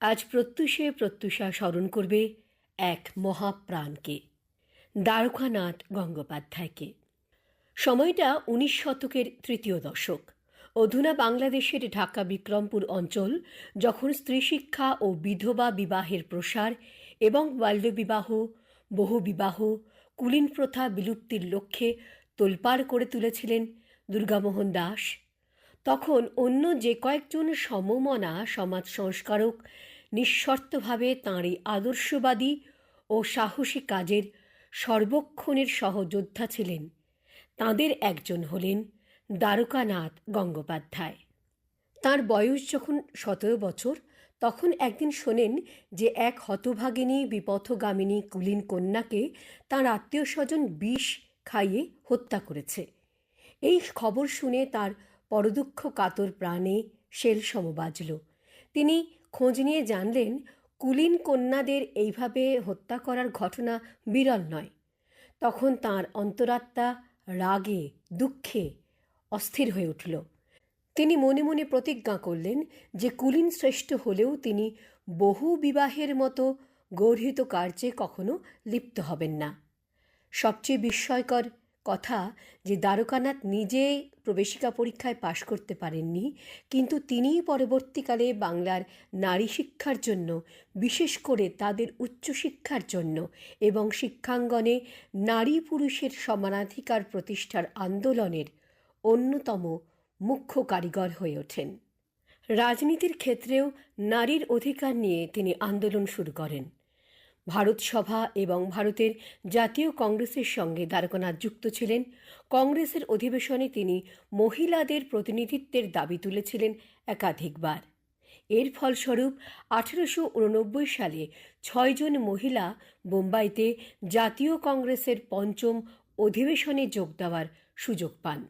আজ প্রত্যুষে প্রত্যুষা স্মরণ করবে এক মহাপ্রাণকে, দ্বারকানাথ গঙ্গোপাধ্যায়কে। সময়টা উনিশ শতকের তৃতীয় দশক। অধুনা বাংলাদেশের ঢাকা বিক্রমপুর অঞ্চল, যখন স্ত্রী শিক্ষা ও বিধবা বিবাহের প্রসার এবং বাল্যবিবাহ, বহুবিবাহ, কুলীন প্রথা বিলুপ্তির লক্ষ্যে তোলপাড় করে তুলেছিলেন দুর্গামোহন দাস তখন অন্য যে কয়েকজন সমমনা সমাজ সংস্কারক নিঃশর্তভাবে তাঁরই আদর্শবাদী ও সাহসী কাজের সর্বক্ষণের সহযোদ্ধা ছিলেন। তাঁদের একজন হলেন দ্বারকানাথ গঙ্গোপাধ্যায়। তার বয়স যখন সতেরো বছর, তখন একদিন শোনেন যে এক হতভাগিনী বিপথগামিনী কুলীন কন্যাকে তাঁর আত্মীয় স্বজন বিষ খাইয়ে হত্যা করেছে। এই খবর শুনে তার পরদুঃখ কাতর প্রাণে শেল সম বাজল। তিনি খোঁজ নিয়ে জানলেন, কুলীন কন্যাদের এইভাবে হত্যা করার ঘটনা বিরল নয়। তখন তার অন্তরাত্মা রাগে, দুঃখে অস্থির হয়ে উঠল। তিনি মনে মনে প্রতিজ্ঞা করলেন যে কুলীন শ্রেষ্ঠ হলেও তিনি বহু বিবাহের মতো গর্হিত কার্যে কখনো লিপ্ত হবেন না। সবচেয়ে বিস্ময়কর কথা যে দ্বারকানাথ নিজে প্রবেশিকা পরীক্ষায় পাশ করতে পারেননি, কিন্তু তিনিই পরবর্তীকালে বাংলার নারী শিক্ষার জন্য, বিশেষ করে তাদের উচ্চশিক্ষার জন্য এবং শিক্ষাঙ্গনে নারী পুরুষের সমানাধিকার প্রতিষ্ঠার আন্দোলনের অন্যতম মুখ্য কারিগর হয়ে ওঠেন। রাজনীতির ক্ষেত্রেও নারীর অধিকার নিয়ে তিনি আন্দোলন শুরু করেন। ভারত সভা এবং ভারতের জাতীয় কংগ্রেসের সঙ্গে দ্বারকানাথ যুক্ত ছিলেন। কংগ্রেসের অধিবেশনে তিনি মহিলাদের প্রতিনিধিত্বের দাবি তুলেছিলেন একাধিকবার। এর ফলস্বরূপ আঠেরোশো উননব্বই সালে ছয়জন মহিলা বোম্বাইতে জাতীয় কংগ্রেসের পঞ্চম অধিবেশনে যোগ দেওয়ার সুযোগ পান।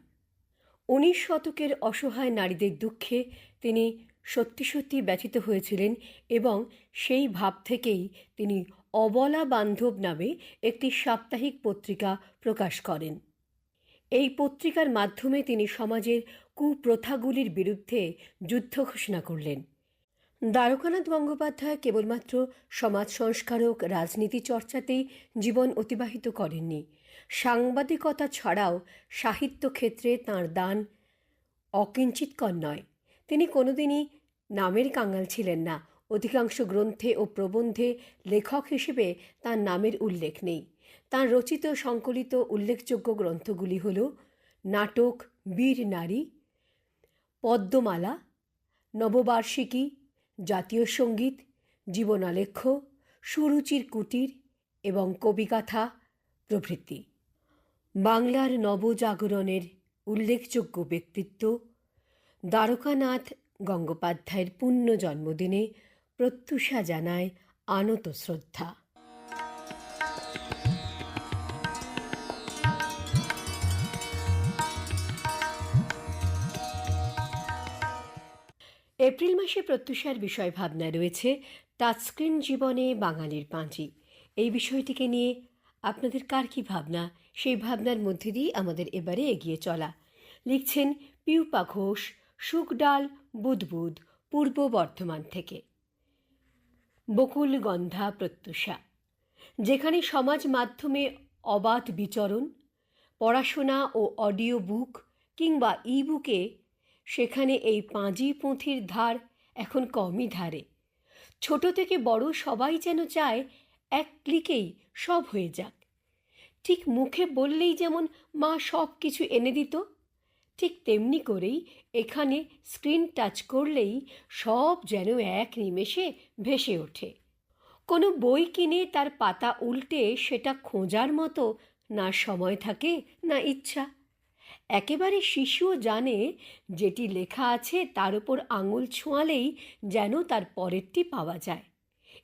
উনিশ শতকের অসহায় নারীদের দুঃখে তিনি সত্যি সত্যি ব্যথিত হয়েছিলেন এবং সেই ভাব থেকেই তিনি অবলা বান্ধব নামে একটি সাপ্তাহিক পত্রিকা প্রকাশ করেন। এই পত্রিকার মাধ্যমে তিনি সমাজের কুপ্রথাগুলির বিরুদ্ধে যুদ্ধ ঘোষণা করলেন। দ্বারকানাথ গঙ্গোপাধ্যায় কেবলমাত্র সমাজ সংস্কারক রাজনীতি চর্চাতেই জীবন অতিবাহিত করেননি। সাংবাদিকতা ছাড়াও সাহিত্য ক্ষেত্রে তাঁর দান অকিঞ্চিতকর নয়। তিনি কোনোদিনই নামের কাঙাল ছিলেন না। অধিকাংশ গ্রন্থে ও প্রবন্ধে লেখক হিসেবে তার নামের উল্লেখ নেই। তাঁর রচিত সংকলিত উল্লেখযোগ্য গ্রন্থগুলি হল নাটক, বীর নারী, পদ্মমালা, নববার্ষিকী, জাতীয় সংগীত, জীবনালেখ্য, সুরুচির কুটির এবং কবিগাথা প্রভৃতি। বাংলার নবজাগরণের উল্লেখযোগ্য ব্যক্তিত্ব দ্বারকানাথ গঙ্গোপাধ্যায়ের পুণ্য জন্মদিনে প্রত্যুষা জানায় আনত শ্রদ্ধা। এপ্রিল মাসে প্রত্যুষার বিষয় ভাবনা রয়েছে টাচস্ক্রিন জীবনে বাঙালির পাঁচি। এই বিষয়টিকে নিয়ে আপনাদের কার কি ভাবনা? সেই ভাবনার মধ্যে দিয়েই আমাদের এবারে এগিয়ে চলা। লিখছেন পিউপা ঘোষ, সুখডাল বুদবুদ, পূর্ব বর্ধমান থেকে। বকুল গন্ধা প্রত্যুষা, যেখানে সমাজ মাধ্যমে অবাধ বিচরণ, পড়াশোনা ও অডিও বুক কিংবা ই বুকে সেখানে এই পাঁজি পুঁথির ধার এখন কমই ধারে। ছোট থেকে বড় সবাই যেন চায় এক ক্লিকেই সব হয়ে যাক। ঠিক মুখে বললেই যেমন মা সব কিছু এনে দিত ঠিক তেমনি করেই এখানে স্ক্রিন টাচ করলেই সব যেন এক নিমেষে ভেসে ওঠে। কোনো বই কিনে তার পাতা উল্টে সেটা খোঁজার মতো না সময় থাকে, না ইচ্ছা। একেবারে শিশুও জানে যেটি লেখা আছে তার উপর আঙুল ছোঁয়ালেই যেন তার পরেরটি পাওয়া যায়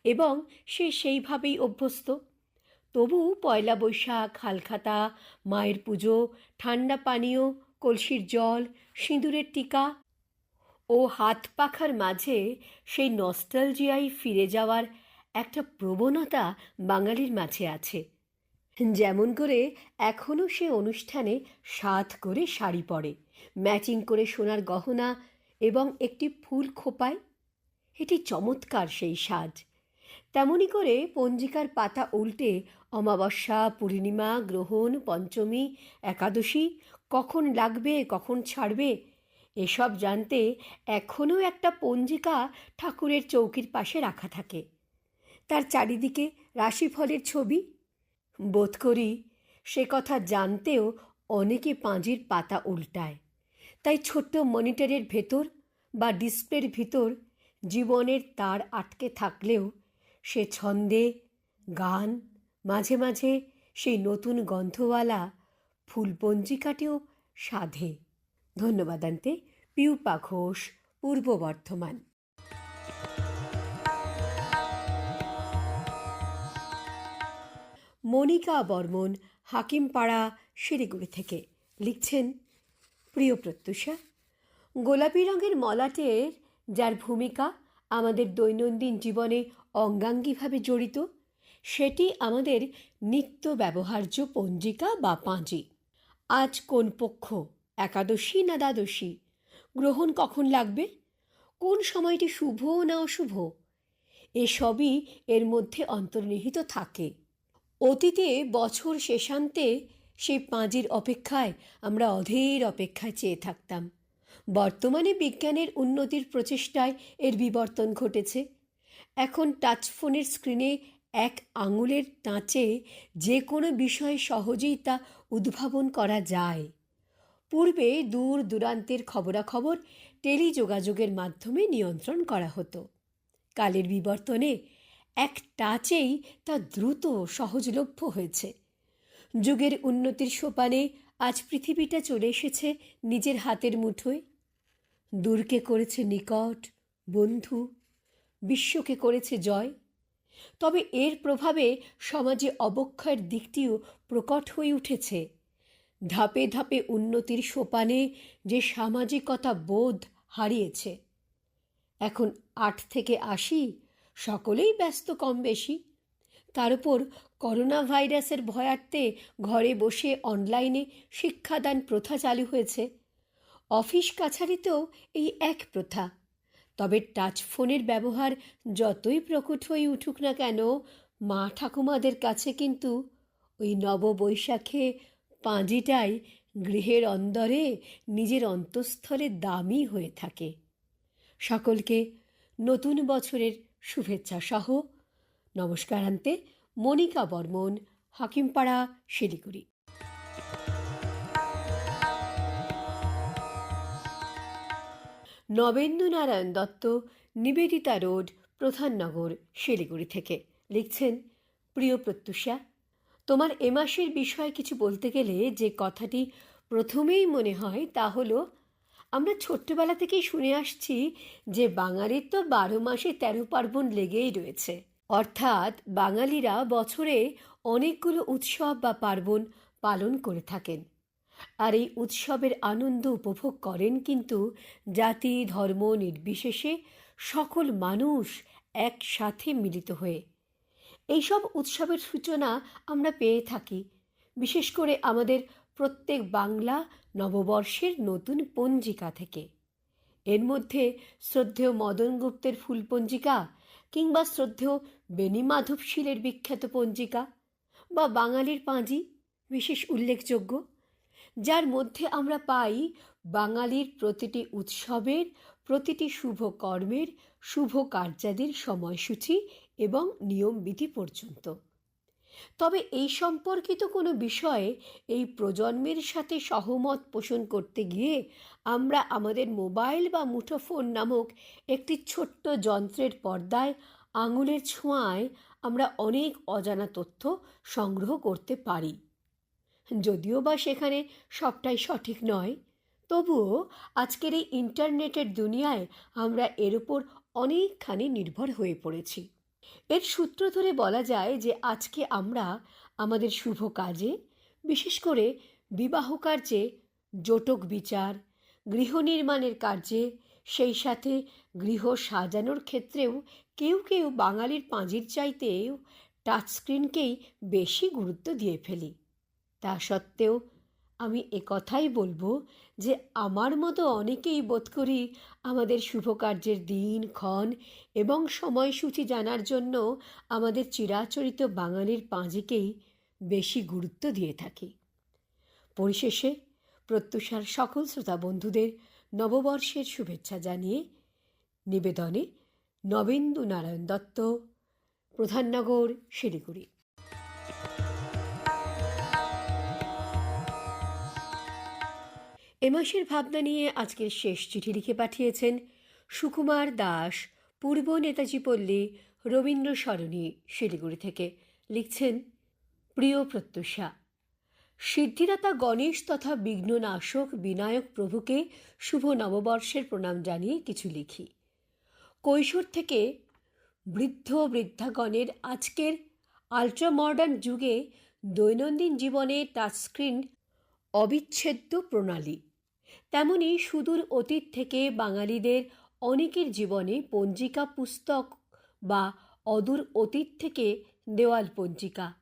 এবং সে সেইভাবেই অভ্যস্ত। তবু পয়লা বৈশাখ, হালখাতা, মায়ের পুজো, ঠান্ডা পানীয় কলসির জল, সিঁদুরের টিকা ও হাত পাখার মাঝে সেই নস্টালজিয়ায় ফিরে যাওয়ার একটা প্রবণতা বাঙালির মাঝে আছে। যেমন করে এখনও সে অনুষ্ঠানে সাত করে শাড়ি পরে, ম্যাচিং করে সোনার গহনা এবং একটি ফুল খোপায়। এটি চমৎকার সেই সাজ। তেমনি করে পঞ্জিকার পাতা উল্টে অমাবস্যা, পূর্ণিমা, গ্রহণ, পঞ্চমী, একাদশী, কখন লাগবে, কখন ছাড়বে, এসব জানতে এখনও একটা পঞ্জিকা ঠাকুরের চৌকির পাশে রাখা থাকে। তার চারিদিকে রাশিফলের ছবি। বোধ করি সে কথা জানতেও অনেকে পাঁজির পাতা উল্টায়। তাই ছোট্ট মনিটরের ভেতর বা ডিসপ্লের ভিতর জীবনের তার আটকে থাকলেও সে ছন্দে, গান, মাঝে মাঝে সেই নতুন গন্ধওয়ালা ফুলপঞ্জিকাটিও সাধে। ধন্যবাদ আনতে পিউপা ঘোষ, পূর্ব বর্ধমান। মনিকা বর্মন, হাকিমপাড়া, শিলিগুড়ি থেকে লিখছেন প্রিয় প্রত্যুষা, গোলাপি রঙের মলাটের যার ভূমিকা আমাদের দৈনন্দিন জীবনে অঙ্গাঙ্গিভাবে জড়িত, সেটি আমাদের নিত্য ব্যবহার্য পঞ্জিকা বা পাঁজি। আজ কোন পক্ষ, একাদশী না দ্বাদশী? গ্রহণ কখন লাগবে? কোন সময়টি শুভ না অশুভ? এসবই এর মধ্যে অন্তর্নিহিত থাকে। অতীতে বছর শেষান্তে সেই পাঁজির অপেক্ষায় আমরা অধীর অপেক্ষায় চেয়ে থাকতাম। বর্তমানে বিজ্ঞানের উন্নতির প্রচেষ্টায় এর বিবর্তন ঘটেছে। এখন টাচফোনের স্ক্রিনে এক আঙুলের টাঁচে যে কোনো বিষয় সহজেই তা উদ্ভাবন করা যায়। পূর্বে দূর দূরান্তের খবরাখবর টেলিযোগাযোগের মাধ্যমে নিয়ন্ত্রণ করা হতো। কালের বিবর্তনে এক টাচেই তা দ্রুত সহজলভ্য হয়েছে। যুগের উন্নতির সোপানে আজ পৃথিবীটা চলে এসেছে নিজের হাতের মুঠোয়। দূরকে করেছে নিকট, বন্ধু বিশ্বকে করেছে জয়। তবে এর প্রভাবে সমাজে অবক্ষয়ের দিকটিও প্রকট হয়ে উঠেছে। ধাপে ধাপে উন্নতির সোপানে যে সামাজিকতা বোধ হারিয়েছে। এখন আট থেকে আশি সকলেই ব্যস্ত কম বেশি তার উপর করোনা ভাইরাসের ভয়ার্থে ঘরে বসে অনলাইনে শিক্ষাদান প্রথা চালু হয়েছে। অফিস কাছারিতেও এই এক প্রথা। তবে টাচ ফোনের ব্যবহার যতই প্রকট হয়ে উঠুক না কেন, মা ঠাকুমাদের কাছে কিন্তু ওই নববৈশাখে পাঁজিটাই গৃহের অন্দরে নিজের অন্তঃস্থলে দামি হয়ে থাকে। সকলকে নতুন বছরের শুভেচ্ছা সহ। নমস্কারান্তে, মনিকা বর্মন, হাকিমপাড়া, শিলিগুড়ি। নবেন্দু নারায়ণ দত্ত, নিবেদিতা রোড, প্রধাননগর, শিলিগুড়ি থেকে। লিখছেন, প্রিয় প্রত্যুষা, তোমার এ মাসের বিষয়ে কিছু বলতে গেলে যে কথাটি প্রথমেই মনে হয় তা হলো, আমরা ছোট্টবেলা থেকেই শুনে আসছি যে বাঙালির তো বারো মাসে তেরো পার্বণ লেগেই রয়েছে। অর্থাৎ বাঙালিরা বছরে অনেকগুলো উৎসব বা পার্বণ পালন করে থাকেন। আর এই উৎসবের আনন্দ উপভোগ করেন কিন্তু জাতি, ধর্ম নির্বিশেষে সকল মানুষ একসাথে মিলিত হয়ে। এইসব উৎসবের সূচনা আমরা পেয়ে থাকি। বিশেষ করে আমাদের প্রত্যেক বাংলা নববর্ষের নতুন পঞ্জিকা থেকে। এর মধ্যে শ্রদ্ধেয় মদন গুপ্তের ফুল পঞ্জিকা কিংবা শ্রদ্ধেয় বেনি মাধবশীলের বিখ্যাত পঞ্জিকা বা বাঙালির পাঁজি বিশেষ উল্লেখযোগ্য। যার মধ্যে আমরা পাই বাঙালির প্রতিটি উৎসবের, প্রতিটি শুভ কর্মের, শুভ কার্যাদির সময়সূচি এবং নিয়মবিধি পর্যন্ত। তবে এই সম্পর্কিত কোনো বিষয়ে এই প্রজন্মের সাথে সহমত পোষণ করতে গিয়ে আমরা আমাদের মোবাইল বা মুঠোফোন নামক একটি ছোট্ট যন্ত্রের পর্দায় আঙুলের ছোঁয়ায় আমরা অনেক অজানা তথ্য সংগ্রহ করতে পারি। যদিও বা সেখানে সবটাই সঠিক নয়, তবুও আজকের এই ইন্টারনেটের দুনিয়ায় আমরা এর উপর অনেকখানি নির্ভর হয়ে পড়েছি। এর সূত্র ধরে বলা যায় যে আজকে আমরা আমাদের শুভ কাজে, বিশেষ করে বিবাহ কার্যে জটক বিচার, গৃহ নির্মাণের কার্যে, সেই সাথে গৃহ সাজানোর ক্ষেত্রেও কেউ কেউ বাঙালির পাঁজির চাইতেও টাচস্ক্রিনকেই বেশি গুরুত্ব দিয়ে ফেলি। তা সত্ত্বেও আমি একথাই বলব যে আমার মতো অনেকেই বোধ করি আমাদের শুভ কার্যের দিন, ক্ষণ এবং সময়সূচি জানার জন্য আমাদের চিরাচরিত বাঙালির পাঁজিকেই বেশি গুরুত্ব দিয়ে থাকি। পরিশেষে প্রত্যুষার সকল শ্রোতা বন্ধুদের নববর্ষের শুভেচ্ছা জানিয়ে নিবেদনে নবেন্দু নারায়ণ দত্ত, প্রধাননগর শিলিগুড়ি। এ মাসের ভাবনা নিয়ে আজকের শেষ চিঠি লিখে পাঠিয়েছেন সুকুমার দাস, পূর্ব নেতাজি পল্লী রবীন্দ্র সরণি, শিলিগুড়ি থেকে। লিখছেন, প্রিয় প্রত্যুষা, সিদ্ধিদাতা গণেশ তথা বিঘ্ননাশক বিনায়ক প্রভুকে শুভ নববর্ষের প্রণাম জানিয়ে কিছু লিখি। কৈশোর থেকে বৃদ্ধ বৃদ্ধাগণের আজকের আল্ট্রা মডার্ন যুগে দৈনন্দিন জীবনে টাচস্ক্রিন অবিচ্ছেদ্য প্রণালী। তেমনি সুদূর অতীত থেকে বাঙালিদের অনেকের জীবনে পঞ্জিকা পুস্তক বা অদূর অতীত থেকে দেওয়াল পঞ্জিকা।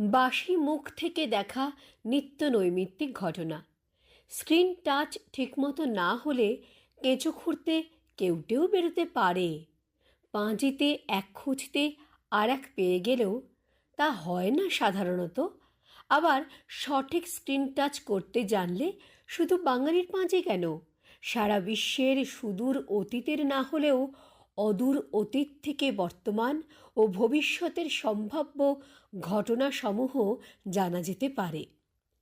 বাসি মুখ থেকে দেখা নিত্য নৈমিত্তিক ঘটনা। স্ক্রিন টাচ ঠিকমতো না হলে কেঁচো খুঁড়তে কেউটেও বেরোতে পারে। পাঁজিতে এক খুঁজতে আর এক পেয়ে গেলেও তা হয় না সাধারণত। আবার সঠিক স্ক্রিন টাচ করতে জানলে শুধু বাঙালির পাঁজে কেন? সারা বিশ্বের সুদূর অতীতের না হলেও অদূর অতীত থেকে বর্তমান ও ভবিষ্যতের সম্ভাব্য ঘটনাসমূহ জানা যেতে পারে।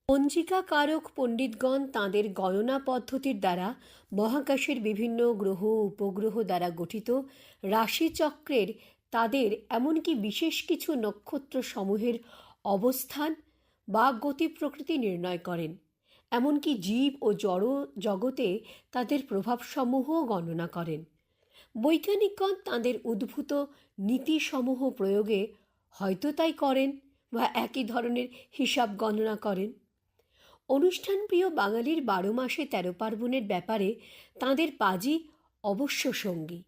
পঞ্জিকা কারক পণ্ডিতগণ তাঁদের গণনা পদ্ধতির দ্বারা মহাকাশের বিভিন্ন গ্রহ, উপগ্রহ দ্বারা গঠিত রাশিচক্রের তাদের এমনকি বিশেষ কিছু নক্ষত্র সমূহের অবস্থান বা গতি প্রকৃতি নির্ণয় করেন। এমনকি জীব ও জড় জগতে তাদের প্রভাবসমূহও গণনা করেন। বৈজ্ঞানিকগণ তাঁদের উদ্ভূত নীতিসমূহ প্রয়োগে হয়তো তাই করেন বা একই ধরনের হিসাব গণনা করেন। অনুষ্ঠানপ্রিয় বাঙালির বারো মাসে তেরো পার্বণের ব্যাপারে তাঁদের পাজি অবশ্য সঙ্গী।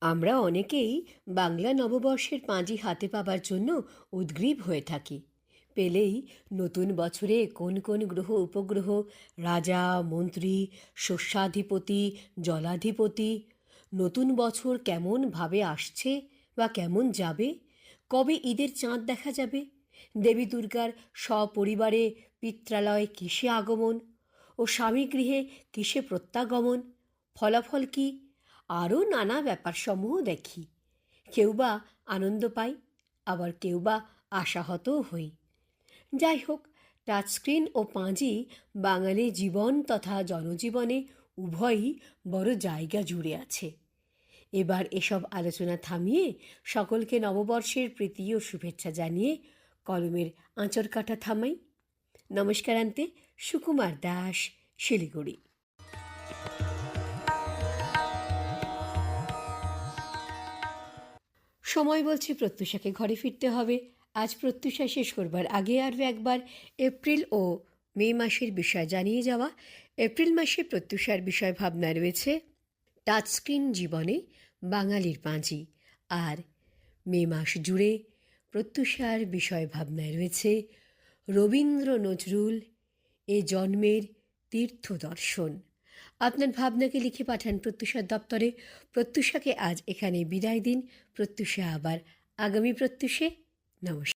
আমরা অনেকেই বাংলা নববর্ষের পাঁজি হাতে পাবার জন্য উদ্গ্রীব হয়ে থাকি। পেলেই নতুন বছরে কোন কোন গ্রহ উপগ্রহ, রাজা, মন্ত্রী, শস্যাধিপতি, জলাধিপতি, নতুন বছর কেমনভাবে আসছে বা কেমন যাবে, কবে ঈদের চাঁদ দেখা যাবে, দেবী দুর্গার সপরিবারে পিত্রালয়ে কিসে আগমন ও স্বামী গৃহে কিসে প্রত্যাগমন, ফলাফল কি, আরও নানা ব্যাপারসমূহ দেখি। কেউ বা আনন্দ পাই আবার কেউ বা আশাহতও হই। যাই হোক, টাচস্ক্রিন ও পাঁজি বাঙালি জীবন তথা জনজীবনে উভয়ই বড় জায়গা জুড়ে আছে। এবার এসব আলোচনা থামিয়ে সকলকে নববর্ষের প্রীতি ও শুভেচ্ছা জানিয়ে কলমের আঁচড় কাটা থামাই। নমস্কার নমস্কারান্তে সুকুমার দাস, শিলিগুড়ি। সময় বলছে প্রত্যুষাকে ঘরে ফিরতে হবে। আজ প্রত্যুষা শেষ করবার। আগে আরও একবার এপ্রিল ও মে মাসের বিষয় জানিয়ে যাওয়া। এপ্রিল মাসে প্রত্যুষার বিষয় ভাবনা রয়েছে। টাচস্ক্রিন জীবনে বাঙালির পাঁজি। আর মে মাস জুড়ে প্রত্যুষার বিষয় ভাবনায় রয়েছে রবীন্দ্র নজরুল এ জন্মের তীর্থ দর্শন আপনার ভাবনাকে লিখে পাঠান প্রত্যুষার দপ্তরে। প্রত্যুষাকে আজ এখানে বিদায় দিন। প্রত্যুষা আবার আগামী প্রত্যুষে। নমস্কার